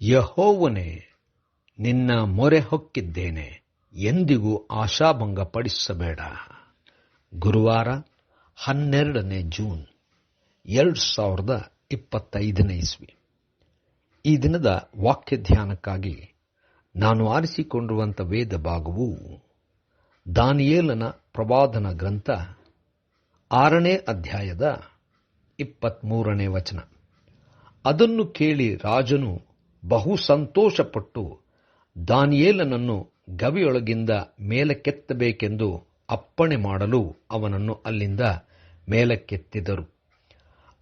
ಯಹೋವನೇ, ನಿನ್ನ ಮೊರೆ ಹೊಕ್ಕಿದ್ದೇನೆ, ಎಂದಿಗೂ ಆಶಾಭಂಗಪಡಿಸಬೇಡ. ಗುರುವಾರ ಹನ್ನೆರಡನೇ ಜೂನ್, ಎರಡು ಸಾವಿರದ ಇಪ್ಪತ್ತೈದನೇ ಇಸ್ವಿ. ಈ ದಿನದ ವಾಕ್ಯ ಧ್ಯಾನಕ್ಕಾಗಿ ನಾನು ಆರಿಸಿಕೊಂಡಿರುವಂಥ ವೇದ ಭಾಗವು ದಾನಿಯೇಲನ ಪ್ರವಾದನ ಗ್ರಂಥ ಆರನೇ ಅಧ್ಯಾಯದ ಇಪ್ಪತ್ಮೂರನೇ ವಚನ. ಅದನ್ನು ಕೇಳಿ ರಾಜನು ಬಹು ಸಂತೋಷಪಟ್ಟು ದಾನಿಯೇಲನನ್ನು ಗವಿಯೊಳಗಿಂದ ಮೇಲಕ್ಕೆತ್ತಬೇಕೆಂದು ಅಪ್ಪಣೆ ಮಾಡಲು ಅವನನ್ನು ಅಲ್ಲಿಂದ ಮೇಲಕ್ಕೆತ್ತಿದರು.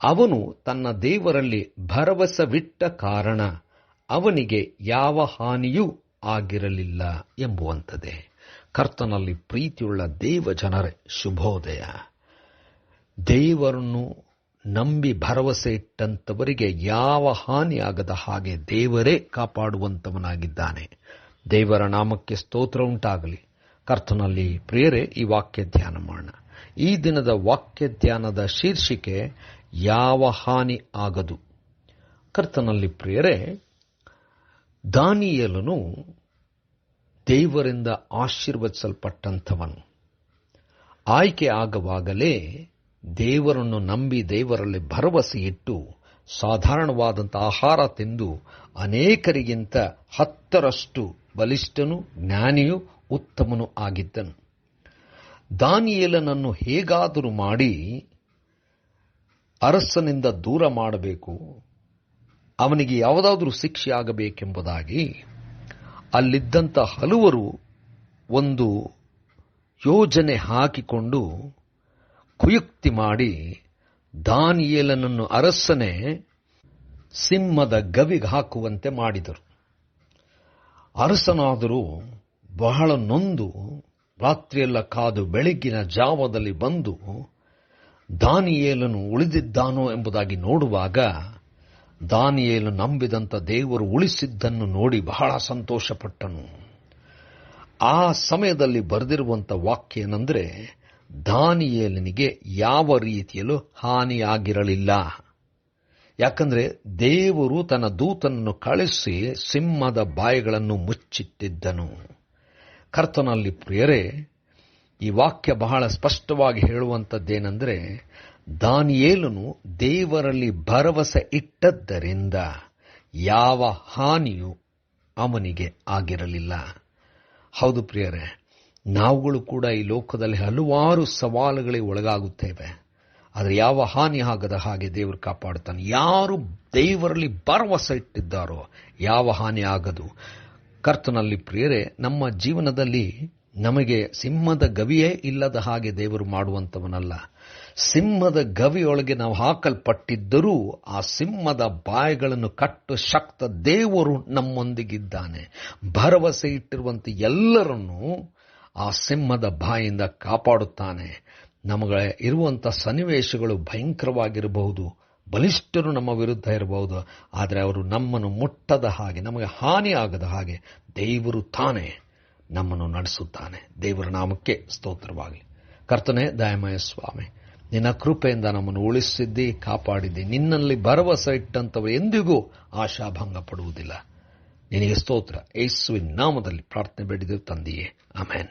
ಅವನು ತನ್ನ ದೇವರಲ್ಲಿ ಭರವಸವಿಟ್ಟ ಕಾರಣ ಅವನಿಗೆ ಯಾವ ಹಾನಿಯೂ ಆಗಿರಲಿಲ್ಲ ಎಂಬುವಂಥದ್ದೇ. ಕರ್ತನಲ್ಲಿ ಪ್ರೀತಿಯುಳ್ಳ ದೇವ ಜನರೇ ಶುಭೋದಯ. ದೇವರನ್ನು ನಂಬಿ ಭರವಸೆ ಇಟ್ಟಂಥವರಿಗೆ ಯಾವ ಹಾನಿಯಾಗದ ಹಾಗೆ ದೇವರೇ ಕಾಪಾಡುವಂಥವನಾಗಿದ್ದಾನೆ ದೇವರ ನಾಮಕ್ಕೆ ಸ್ತೋತ್ರ ಉಂಟಾಗಲಿ. ಕರ್ತನಲ್ಲಿ ಪ್ರಿಯರೇ, ಈ ವಾಕ್ಯ ಧ್ಯಾನ ಮಾಡೋಣ. ಈ ದಿನದ ವಾಕ್ಯ ಧ್ಯಾನದ ಶೀರ್ಷಿಕೆ, ಯಾವ ಹಾನಿ ಆಗದು. ಕರ್ತನಲ್ಲಿ ಪ್ರಿಯರೇ, ದಾನಿಯಲನು ದೇವರಿಂದ ಆಶೀರ್ವದಿಸಲ್ಪಟ್ಟಂಥವನು. ಆಯ್ಕೆ ಆಗುವಾಗಲೇ ದೇವರನ್ನು ನಂಬಿ ದೇವರಲ್ಲಿ ಭರವಸೆ ಇಟ್ಟು ಸಾಧಾರಣವಾದಂಥ ಆಹಾರ ತಿಂದು ಅನೇಕರಿಗಿಂತ ಹತ್ತರಷ್ಟು ಬಲಿಷ್ಠನು, ಜ್ಞಾನಿಯು, ಉತ್ತಮನು ಆಗಿದ್ದನು. ದಾನಿಯೇಲನನ್ನು ಹೇಗಾದರೂ ಮಾಡಿ ಅರಸನಿಂದ ದೂರ ಮಾಡಬೇಕು. ಅವನಿಗೆ ಯಾವುದಾದರೂ ಶಿಕ್ಷೆ ಆಗಬೇಕೆಂಬುದಾಗಿ ಅಲ್ಲಿದ್ದಂಥ ಹಲವರು ಒಂದು ಯೋಜನೆ ಹಾಕಿಕೊಂಡು ಕುಯುಕ್ತಿ ಮಾಡಿ ದಾನಿಯೇಲನನ್ನು ಅರಸನೆ ಸಿಂಹದ ಗವಿಗೆ ಹಾಕುವಂತೆ ಮಾಡಿದರು. ಅರಸನಾದರೂ ಬಹಳ ನೊಂದು, ರಾತ್ರಿಯೆಲ್ಲ ಕಾದು ಬೆಳಗ್ಗಿನ ಜಾವದಲ್ಲಿ ಬಂದು ದಾನಿಯೇಲನು ಉಳಿದಿದ್ದಾನೋ ಎಂಬುದಾಗಿ ನೋಡುವಾಗ ದಾನಿಯೇಲು ನಂಬಿದಂಥ ದೇವರು ಉಳಿಸಿದ್ದನ್ನು ನೋಡಿ ಬಹಳ ಸಂತೋಷಪಟ್ಟನು. ಆ ಸಮಯದಲ್ಲಿ ಬರೆದಿರುವಂಥ ವಾಕ್ಯ ಏನಂದ್ರೆ ದಾನಿಯೇಲನಿಗೆ ಯಾವ ರೀತಿಯಲ್ಲೂ ಹಾನಿಯಾಗಿರಲಿಲ್ಲ. ಯಾಕಂದ್ರೆ ದೇವರು ತನ್ನ ದೂತನನ್ನು ಕಳಿಸಿ ಸಿಂಹದ ಬಾಯಿಗಳನ್ನು ಮುಚ್ಚಿಟ್ಟಿದ್ದನು. ಕರ್ತನಲ್ಲಿ ಪ್ರಿಯರೇ, ಈ ವಾಕ್ಯ ಬಹಳ ಸ್ಪಷ್ಟವಾಗಿ ಹೇಳುವಂಥದ್ದೇನೆಂದರೆ, ದಾನಿಯೇಲನು ದೇವರಲ್ಲಿ ಭರವಸೆ ಇಟ್ಟದ್ದರಿಂದ ಯಾವ ಹಾನಿಯೂ ಅವನಿಗೆ ಆಗಿರಲಿಲ್ಲ. ಹೌದು ಪ್ರಿಯರೇ ನಾವುಗಳು ಕೂಡ ಈ ಲೋಕದಲ್ಲಿ ಹಲವಾರು ಸವಾಲುಗಳಿಗೆ ಒಳಗಾಗುತ್ತೇವೆ. ಆದರೆ ಯಾವ ಹಾನಿ ಆಗದ ಹಾಗೆ ದೇವರು ಕಾಪಾಡುತ್ತಾನೆ. ಯಾರು ದೇವರಲ್ಲಿ ಭರವಸೆ ಇಟ್ಟಿದ್ದಾರೋ ಯಾವ ಹಾನಿ ಆಗದು. ಕರ್ತನಲ್ಲಿ ಪ್ರಿಯರೇ, ನಮ್ಮ ಜೀವನದಲ್ಲಿ ನಮಗೆ ಸಿಂಹದ ಗವಿಯೇ ಇಲ್ಲದ ಹಾಗೆ ದೇವರು ಮಾಡುವಂಥವನಲ್ಲ. ಸಿಂಹದ ಗವಿಯೊಳಗೆ ನಾವು ಹಾಕಲ್ಪಟ್ಟಿದ್ದರೂ ಆ ಸಿಂಹದ ಬಾಯಿಗಳನ್ನು ಕಟ್ಟು ಶಕ್ತ ದೇವರು ನಮ್ಮೊಂದಿಗಿದ್ದಾನೆ. ಭರವಸೆ ಇಟ್ಟಿರುವಂಥ ಎಲ್ಲರನ್ನೂ ಆ ಸಿಂಹದ ಬಾಯಿಂದ ಕಾಪಾಡುತ್ತಾನೆ. ನಮಗೆ ಇರುವಂಥ ಸನ್ನಿವೇಶಗಳು ಭಯಂಕರವಾಗಿರಬಹುದು. ಬಲಿಷ್ಠರು ನಮ್ಮ ವಿರುದ್ಧ ಇರಬಹುದು. ಆದರೆ ಅವರು ನಮ್ಮನ್ನು ಮುಟ್ಟದ ಹಾಗೆ, ನಮಗೆ ಹಾನಿಯಾಗದ ಹಾಗೆ ದೇವರು ತಾನೇ ನಮ್ಮನ್ನು ನಡೆಸುತ್ತಾನೆ. ದೇವರ ನಾಮಕ್ಕೆ ಸ್ತೋತ್ರವಾಗಲಿ. ಕರ್ತನೆ, ದಯಮಯ ಸ್ವಾಮಿ, ನಿನ್ನ ಕೃಪೆಯಿಂದ ನಮ್ಮನ್ನು ಉಳಿಸಿದ್ದಿ, ಕಾಪಾಡಿದ್ದಿ. ನಿನ್ನಲ್ಲಿ ಭರವಸೆ ಇಟ್ಟಂಥವರು ಎಂದಿಗೂ ಆಶಾಭಂಗ ಪಡುವುದಿಲ್ಲ. ನಿನಗೆ ಸ್ತೋತ್ರ. ಯೇಸುವಿನ ನಾಮದಲ್ಲಿ ಪ್ರಾರ್ಥನೆ ಬೇಡಿದೆವು ತಂದೆಯೇ. ಆಮೇನ್.